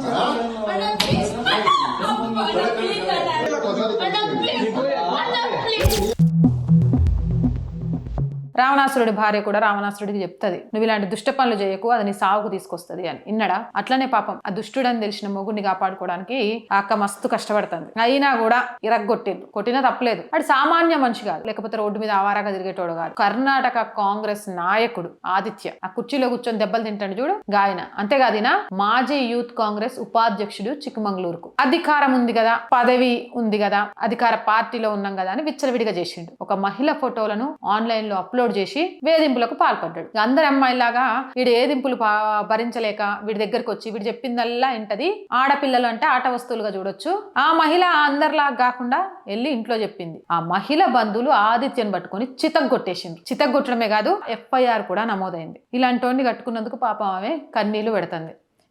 não, não. రావణాసురుడి భార్య కూడా రావణాసురుడికి చెప్తుంది నువ్వు ఇలాంటి దుష్ట పనులు చేయకు అది నీ సావుకు తీసుకొస్తుంది అని. ఇన్నడా? అట్లనే పాపం ఆ దుష్టుడని తెలిసిన మొగుడిని కాపాడుకోవడానికి ఆ అక్క మస్తు కష్టపడుతుంది. అయినా కూడా ఇరగ్గొట్టిండు. కొట్టినా తప్పలేదు. అది సామాన్య మనిషి కాదు. లేకపోతే రోడ్డు మీద ఆవారాగా తిరిగేటోడు కాదు. కర్ణాటక కాంగ్రెస్ నాయకుడు ఆదిత్య. ఆ కుర్చీలో కూర్చొని దెబ్బలు తింటాడు చూడు గాయన. అంతేకాదు మాజీ యూత్ కాంగ్రెస్ ఉపాధ్యక్షుడు చిక్కమంగళూరుకు. అధికారం ఉంది కదా పదవి ఉంది కదా అధికార పార్టీలో ఉన్నాం కదా అని విచ్చలవిడిగా చేసిండు. ఒక మహిళ ఫోటోలను ఆన్లైన్లో అప్లోడ్ చేసి వేధింపులకు పాల్పడ్డాడు. అందరి అందరి అమ్మాయిలాగా వీడు ఏదింపులు భరించలేక వీడి దగ్గరకు వచ్చి వీడు చెప్పిందల్లా ఇంటది ఆడపిల్లలు అంటే ఆట వస్తువులుగా చూడొచ్చు. ఆ మహిళ అందరిలాగా కాకుండా వెళ్ళి ఇంట్లో చెప్పింది. ఆ మహిళ బంధువులు ఆదిత్యను పట్టుకొని చితగ్గొట్టేసింది. చితగ్గొట్టడమే కాదు ఎఫ్ఐఆర్ కూడా నమోదైంది. ఇలాంటి కట్టుకున్నందుకు పాపం ఆమె కన్నీళ్ళు పెడుతుంది.